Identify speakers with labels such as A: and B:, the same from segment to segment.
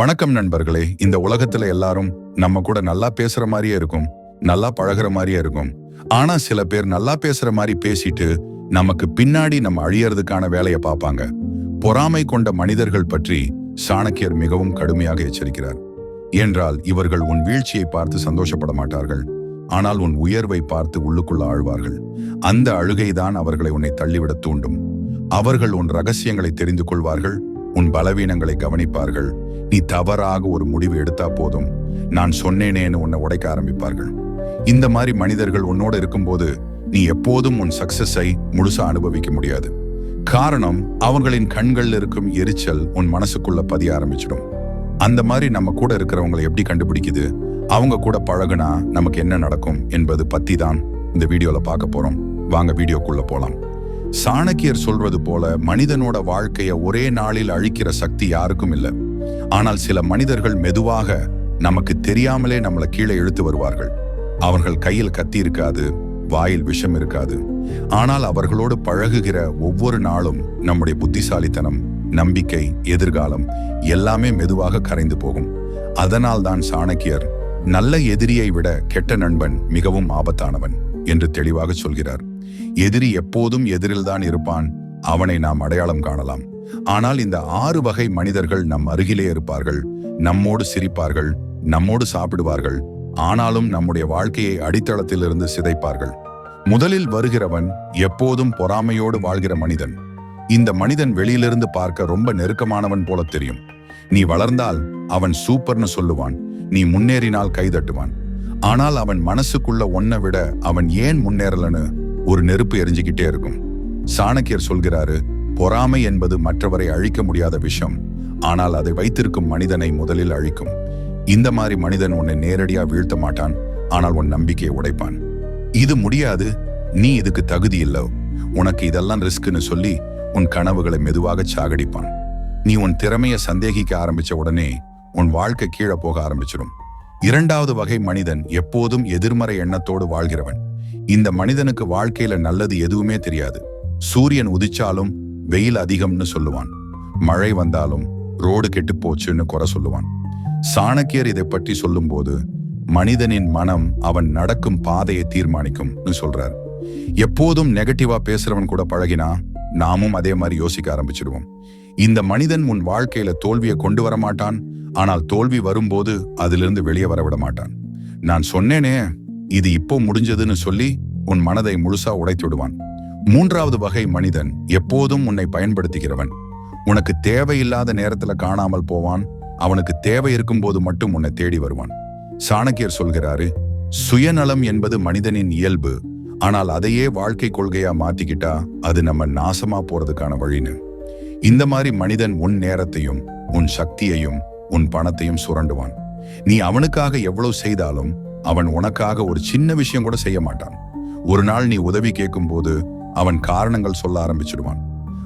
A: வணக்கம் நண்பர்களே. இந்த உலகத்துல எல்லாரும் நம்ம கூட நல்லா பேசுற மாதிரியே இருக்கும். நல்லா பழகுற மாதிரியே இருக்கும். ஆனா சில பேர் நல்லா பேசுற மாதிரி பேசிட்டு நமக்கு பின்னாடி நம்ம அழியறதுக்கான வேலையை பார்ப்பாங்க. பொறாமை கொண்ட மனிதர்கள் பற்றி சாணக்கியர் மிகவும் கடுமையாக எச்சரிக்கிறார். என்றால் இவர்கள் உன் வீழ்ச்சியை பார்த்து சந்தோஷப்பட மாட்டார்கள். ஆனால் உன் உயர்வை பார்த்து உள்ளுக்குள்ள ஆழ்வார்கள். அந்த அழுகைதான் அவர்களை உன்னை தள்ளிவிட தூண்டும். அவர்கள் உன் ரகசியங்களை தெரிந்து கொள்வார்கள். உன் பலவீனங்களை கவனிப்பார்கள். நீ தவறாக ஒரு முடிவு எடுத்தா போதும். நான் சொன்னேனேன்னு உன்னை உடைக்க ஆரம்பிப்பார்கள். இந்த மாதிரி மனிதர்கள் உன்னோட இருக்கும்போது நீ எப்போதும் உன் சக்சஸை முழுசா அனுபவிக்க முடியாது. காரணம் அவங்களின் கண்களில் இருக்கும் எரிச்சல் உன் மனசுக்குள்ள பதிய ஆரம்பிச்சிடும். அந்த மாதிரி நம்ம கூட இருக்கிறவங்களை எப்படி கண்டுபிடிக்குது? அவங்க கூட பழகுனா நமக்கு என்ன நடக்கும் என்பது பத்தி தான் இந்த வீடியோவில் பார்க்க போகிறோம் வாங்க வீடியோக்குள்ளே போகலாம் சாணக்கியர் சொல்றது போல மனிதனோட வாழ்க்கைய ஒரே நாளில் அழிக்கிற சக்தி யாருக்கும் இல்லை. ஆனால் சில மனிதர்கள் மெதுவாக நமக்கு தெரியாமலே நம்மளை கீழே இழுத்து வருவார்கள். அவர்கள் கையில் கத்தி இருக்காது வாயில் விஷம் இருக்காது. ஆனால் அவர்களோடு பழகுகிற ஒவ்வொரு நாளும் நம்முடைய புத்திசாலித்தனம் நம்பிக்கை எதிர்காலம் எல்லாமே மெதுவாக கரைந்து போகும். அதனால் தான் சாணக்கியர் நல்ல எதிரியை விட கெட்ட நண்பன் மிகவும் ஆபத்தானவன் என்று தெளிவாக சொல்கிறார். எதிரி எப்போதும் எதிரில்தான் இருப்பான். அவனை நாம் அடையாளம் காணலாம். ஆனால் இந்த ஆறு வகை மனிதர்கள் நம் அருகிலே இருப்பார்கள். நம்மோடு சிரிப்பார்கள் நம்மோடு சாப்பிடுவார்கள். ஆனாலும் நம்முடைய வாழ்க்கையை அடித்தளத்திலிருந்து சிதைப்பார்கள். முதலில் வருகிறவன் எப்போதும் பொறாமையோடு வாழ்கிற மனிதன். இந்த மனிதன் வெளியிலிருந்து பார்க்க ரொம்ப நெருக்கமானவன் போல தெரியும். நீ வளர்ந்தால் அவன் சூப்பர்னு சொல்லுவான். நீ முன்னேறினால் கைதட்டுவான். ஆனால் அவன் மனசுக்குள்ள ஒன்ன விட அவன் ஏன் முன்னேறலன்னு ஒரு நெருப்பு எரிஞ்சுக்கிட்டே இருக்கும். சாணக்கியர் சொல்கிறாரு பொறாமை என்பது மற்றவரை அழிக்க முடியாத விஷயம் ஆனால் அதை வைத்திருக்கும் மனிதனை முதலில் அழிக்கும். இந்த மாதிரி மனிதன் உன்னை நேரடியா வீழ்த்த மாட்டான். ஆனால் உன் நம்பிக்கையை உடைப்பான். இது முடியாது. நீ இதுக்கு தகுதி இல்லை. உனக்கு இதெல்லாம் ரிஸ்க்னு சொல்லி உன் கனவுகளை மெதுவாக சாகடிப்பான். நீ உன் திறமையை சந்தேகிக்க ஆரம்பிச்ச உடனே உன் வாழ்க்கை கீழே போக ஆரம்பிச்சிடும். இரண்டாவது வகை மனிதன் எப்போதும் எதிர்மறை எண்ணத்தோடு வாழ்கிறவன். இந்த மனிதனுக்கு வாழ்க்கையில நல்லது எதுவுமே தெரியாது. சூரியன் உதிச்சாலும் வெயில் அதிகம்னு சொல்லுவான். மழை வந்தாலும் ரோடு கெட்டு போச்சுன்னு குறை சொல்லுவான். சாணக்கியர் இதை பற்றி சொல்லும்போது மனிதனின் மனம் அவன் நடக்கும் பாதையை தீர்மானிக்கும்னு சொல்றார். எப்போதும் நெகட்டிவா பேசுறவன் கூட பழகினா நாமும் அதே மாதிரி யோசிக்க ஆரம்பிச்சிடுவோம். இந்த மனிதன் உன் வாழ்க்கையில தோல்வியை கொண்டு வர மாட்டான். ஆனால் தோல்வி வரும்போது அதிலிருந்து வெளியே வரவிட மாட்டான். நான் சொன்னேனே இது இப்போ முடிஞ்சதுன்னு சொல்லி உன் மனதை முழுசா உடைத்து விடுவான். மூன்றாவது வகை மனிதன் எப்போதும் உன்னை பயன்படுத்துகிறவன். உனக்கு தேவையில்லாத நேரத்துல காணாமல் போவான். அவனுக்கு தேவை இருக்கும்போது மட்டும் உன்னை தேடி வருவான். சாணக்கியர் சொல்கிறாரு சுயநலம் என்பது மனிதனின் இயல்பு. ஆனால் அதையே வாழ்க்கை கொள்கையா மாத்திக்கிட்டா அது நம்ம நாசமா போறதுக்கான வழின்னு. இந்த மாதிரி மனிதன் உன் நேரத்தையும் உன் சக்தியையும் உன் பணத்தையும் சுரண்டுவான். நீ அவனுக்காக எவ்வளவு செய்தாலும் அவன் உனக்காக ஒரு சின்ன விஷயம் கூட செய்ய மாட்டான். ஒரு நாள் நீ உதவி கேட்கும் போது அவன் காரணங்கள் சொல்ல ஆரம்பிச்சிடுவான்.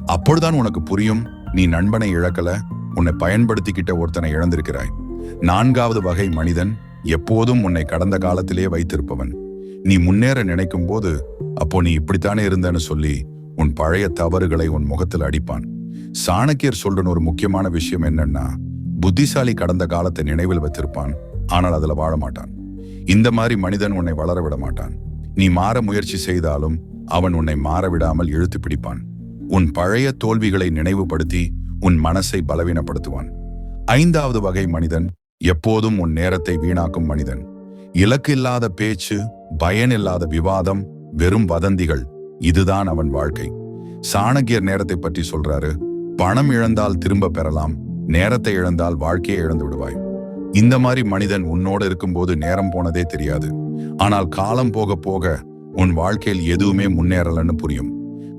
A: அப்பொழுதுதான் உனக்கு புரியும் நீ நண்பனை இழக்கல உன்னை பயன்படுத்திக்கிட்ட ஒருத்தனை இழந்திருக்கிறாய். நான்காவது வகை மனிதன் எப்போதும் உன்னை கடந்த காலத்திலே வைத்திருப்பவன். நீ முன்னேற நினைக்கும் போது அப்போ நீ இப்படித்தானே இருந்தன்னு சொல்லி உன் பழைய தவறுகளை உன் முகத்தில் அடிப்பான். சாணக்கியர் சொல்றன் ஒரு முக்கியமான விஷயம் என்னன்னா புத்திசாலி கடந்த காலத்தை நினைவில் வைத்திருப்பான் ஆனால் அதுல வாழ மாட்டான். இந்த மாதிரி மனிதன் உன்னை வளர விட மாட்டான். நீ மாற முயற்சி செய்தாலும் அவன் உன்னை மாற விடாமல் இழுத்து பிடிப்பான். உன் பழைய தோல்விகளை நினைவுபடுத்தி உன் மனசை பலவீனப்படுத்துவான். ஐந்தாவது வகை மனிதன் எப்போதும் உன் நேரத்தை வீணாக்கும் மனிதன். இலக்கு இல்லாத பேச்சு பயனில்லாத விவாதம் வெறும் வதந்திகள் இதுதான் அவன் வாழ்க்கை. சாணக்கியர் நேரத்தை பற்றி சொல்றாரு பணம் இழந்தால் திரும்ப பெறலாம் நேரத்தை இழந்தால் வாழ்க்கையை இழந்து விடுவாய். இந்த மாதிரி மனிதன் உன்னோடு இருக்கும்போது நேரம் போனதே தெரியாது. ஆனால் காலம் போக போக உன் வாழ்க்கையில் எதுவுமே முன்னேறலன்னு புரியும்.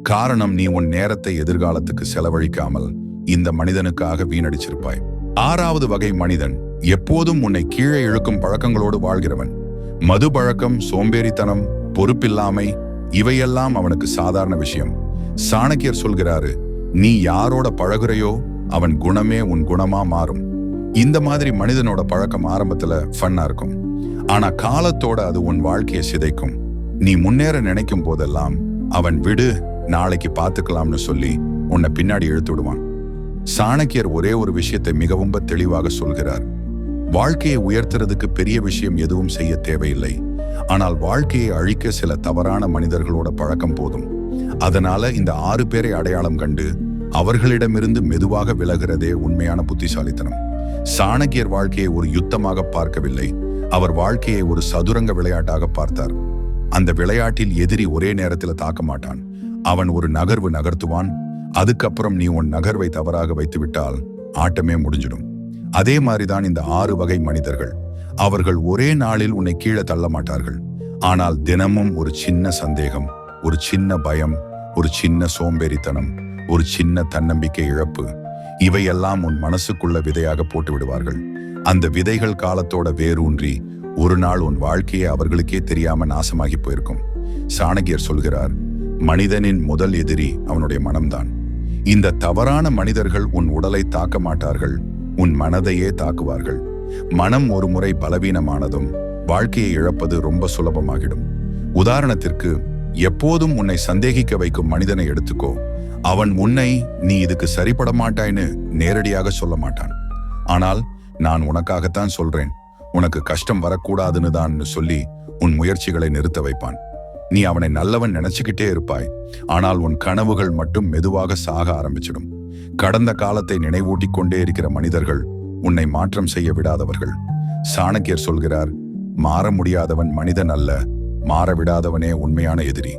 A: காரணம் நீ உன் நேரத்தை எதிர்காலத்துக்கு செலவழிக்காமல் இந்த மனிதனுக்காக வீணடிச்சிருப்பாய். ஆறாவது வகை மனிதன் எப்போதும் உன்னை கீழே இழுக்கும் பழக்கங்களோடு வாழ்கிறவன். மது பழக்கம் சோம்பேறித்தனம் பொறுப்பில்லாமை இவையெல்லாம் அவனுக்கு சாதாரண விஷயம். சாணக்கியர் சொல்கிறாரு நீ யாரோட பழகுறையோ அவன் குணமே உன் குணமா மாறும். இந்த மாதிரி மனிதனோட பழக்கம் ஆரம்பத்துல ஃபன்னா இருக்கும். ஆனா காலத்தோட அது உன் வாழ்க்கையை சிதைக்கும். நீ முன்னேற நினைக்கும் போதெல்லாம் அவன் விடு நாளைக்கு பார்த்துக்கலாம்னு சொல்லி உன்னை பின்னாடி இழுத்து விடுவான். சாணக்கியர் ஒரே ஒரு விஷயத்தை மிகவும் தெளிவாக சொல்கிறார். வாழ்க்கையை உயர்த்துறதுக்கு பெரிய விஷயம் எதுவும் செய்ய தேவையில்லை. ஆனால் வாழ்க்கையை அழிக்க சில தவறான மனிதர்களோட பழக்கம் போதும். அதனால இந்த ஆறு பேரை அடையாளம் கண்டு அவர்களிடமிருந்து மெதுவாக விலகிறதே உண்மையான புத்திசாலித்தனம். சாணக்கியர் வாழ்க்கையை ஒரு யுத்தமாக பார்க்கவில்லை. அவர் வாழ்க்கையை ஒரு சதுரங்க விளையாட்டாக பார்த்தார். அந்த விளையாட்டில் எதிரி ஒரே நேரத்தில் தாக்க மாட்டான். அவன் ஒரு நகர்வு நகர்த்துவான். அதுக்கப்புறம் நீ உன் நகர்வை தவறாக வைத்துவிட்டால் ஆட்டமே முடிஞ்சிடும். அதே மாதிரிதான் இந்த ஆறு வகை மனிதர்கள். அவர்கள் ஒரே நாளில் உன்னை கீழே தள்ள மாட்டார்கள். ஆனால் தினமும் ஒரு சின்ன சந்தேகம் ஒரு சின்ன பயம் ஒரு சின்ன சோம்பேறித்தனம் ஒரு சின்ன தன்னம்பிக்கை இழப்பு இவையெல்லாம் உன் மனசுக்குள்ள விதையாக போட்டு விடுவார்கள் அந்த விதைகள் காலத்தோட வேரூன்றி ஒரு நாள் உன் வாழ்க்கையை அவர்களுக்கே தெரியாம நாசமாகி போயிருக்கும். சாணகியர் சொல்கிறார் மனிதனின் முதல் எதிரி அவனுடைய மனம்தான். இந்த தவறான மனிதர்கள் உன் உடலை தாக்க மாட்டார்கள் உன் மனதையே தாக்குவார்கள். மனம் ஒரு முறை பலவீனமானதும் வாழ்க்கையை இழப்பது ரொம்ப சுலபமாகிடும். உதாரணத்திற்கு எப்போதும் உன்னை சந்தேகிக்க வைக்கும் மனிதனை எடுத்துக்கோ. அவன் உன்னை நீ இதுக்கு சரிப்பட மாட்டாய்னு நேரடியாக சொல்ல மாட்டான். ஆனால் நான் உனக்காகத்தான் சொல்றேன். உனக்கு கஷ்டம் வரக்கூடாதுன்னு தான் சொல்லி உன் முயற்சிகளை நிறுத்த வைப்பான். நீ அவனை நல்லவன் நினைச்சுக்கிட்டே இருப்பாய். ஆனால் உன் கனவுகள் மட்டும் மெதுவாக சாக ஆரம்பிச்சிடும். கடந்த காலத்தை நினைவூட்டிக் கொண்டே இருக்கிற மனிதர்கள் உன்னை மாற்றம் செய்ய விடாதவர்கள். சாணக்கியர் சொல்கிறார் மாற முடியாதவன் மனிதன் அல்ல மாற விடாதவனே உண்மையான எதிரி.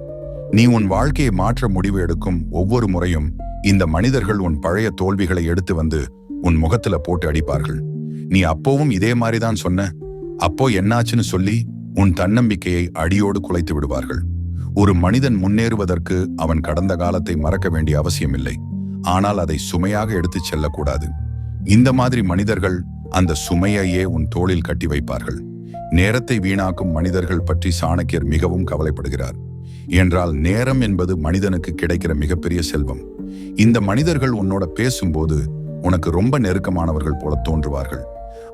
A: நீ உன் வாழ்க்கையை மாற்ற முடிவு எடுக்கும் ஒவ்வொரு முறையும் இந்த மனிதர்கள் உன் பழைய தோல்விகளை எடுத்து வந்து உன் முகத்துல போட்டு அடிப்பார்கள். நீ அப்போவும் இதே மாதிரிதான் சொன்ன. அப்போ என்னாச்சுன்னு சொல்லி உன் தன்னம்பிக்கையை அடியோடு குலைத்து விடுவார்கள். ஒரு மனிதன் முன்னேறுவதற்கு அவன் கடந்த காலத்தை மறக்க வேண்டிய அவசியமில்லை. ஆனால் அதை சுமையாக எடுத்துச் செல்லக்கூடாது. இந்த மாதிரி மனிதர்கள் அந்த சுமையையே உன் தோளில் கட்டி வைப்பார்கள். நேரத்தை வீணாக்கும் மனிதர்கள் பற்றி சாணக்கியர் மிகவும் கவலைப்படுகிறார். என்றால் நேரம் என்பது மனிதனுக்கு கிடைக்கிற மிகப்பெரிய செல்வம். இந்த மனிதர்கள் உன்னோட பேசும்போது உனக்கு ரொம்ப நெருக்கமானவர்கள் போல தோன்றுவார்கள்.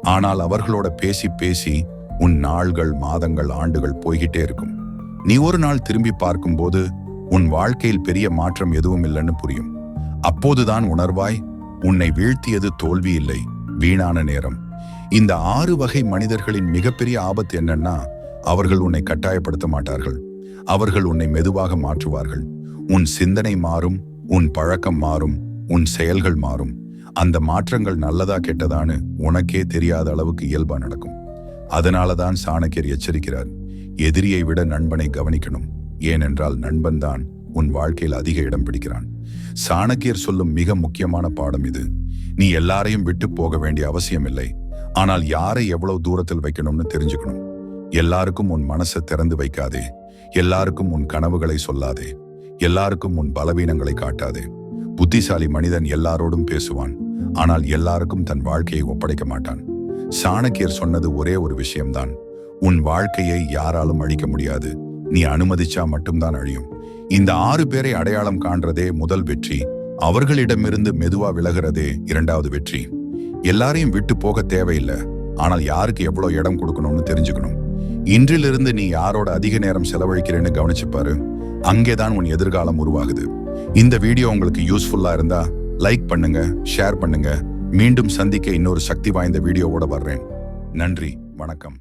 A: ஆனால் அவர்களோட பேசி பேசி உன் நாள்கள் மாதங்கள் ஆண்டுகள் போய்கிட்டே இருக்கும். நீ ஒரு நாள் திரும்பி பார்க்கும்போது உன் வாழ்க்கையில் பெரிய மாற்றம் எதுவும் இல்லைன்னு புரியும். அப்போதுதான் உணர்வாய் உன்னை வீழ்த்தியது தோல்வி இல்லை வீணான நேரம். இந்த ஆறு வகை மனிதர்களின் மிகப்பெரிய ஆபத்து என்னன்னா அவர்கள் உன்னை கட்டாயப்படுத்த மாட்டார்கள். அவர்கள் உன்னை மெதுவாக மாற்றுவார்கள். உன் சிந்தனை மாறும் உன் பழக்கம் மாறும் உன் செயல்கள் மாறும். அந்த மாற்றங்கள் நல்லதா கெட்டதான்னு உனக்கே தெரியாத அளவுக்கு இயல்பா நடக்கும். அதனால தான் சாணக்கியர் எச்சரிக்கிறார். எதிரியை விட நண்பனை கவனிக்கணும். ஏனென்றால் நண்பன் தான் உன் வாழ்க்கையில் அதிக இடம் பிடிக்கிறான். சாணக்கியர் சொல்லும் மிக முக்கியமான பாடம் இது. நீ எல்லாரையும் விட்டு போக வேண்டிய அவசியம் இல்லை ஆனால் யாரை எவ்வளவு தூரத்தில் வைக்கணும்னு தெரிஞ்சுக்கணும். எல்லாருக்கும் உன் மனசை திறந்து வைக்காதே. எல்லாருக்கும் உன் கனவுகளை சொல்லாதே. எல்லாருக்கும் உன் பலவீனங்களை காட்டாதே. புத்திசாலி மனிதன் எல்லாரோடும் பேசுவான். ஆனால் எல்லாருக்கும் தன் வாழ்க்கையை ஒப்படைக்க மாட்டான். சாணக்கியர் சொன்னது ஒரே ஒரு விஷயம்தான். உன் வாழ்க்கையை யாராலும் அழிக்க முடியாது. நீ அனுமதிச்சா மட்டும்தான் அழியும். இந்த ஆறு பேரை அடையாளம் காண்றதே முதல் வெற்றி. அவர்களிடமிருந்து மெதுவா விலகிறதே இரண்டாவது வெற்றி. எல்லாரையும் விட்டு போக தேவையில்லை. ஆனால் யாருக்கு எவ்வளவு இடம் கொடுக்கணும்னு தெரிஞ்சுக்கணும். இன்றிலிருந்து நீ யாரோட அதிக நேரம் செலவழிக்கிறேன்னு கவனிச்சுப்பாரு அங்கேதான் உன் எதிர்காலம் உருவாகுது. இந்த வீடியோ உங்களுக்கு யூஸ்ஃபுல்லா இருந்தா லைக் பண்ணுங்க ஷேர் பண்ணுங்க. மீண்டும் சந்திக்க இன்னொரு சக்தி வாய்ந்த வீடியோவோட வர்றேன். நன்றி வணக்கம்.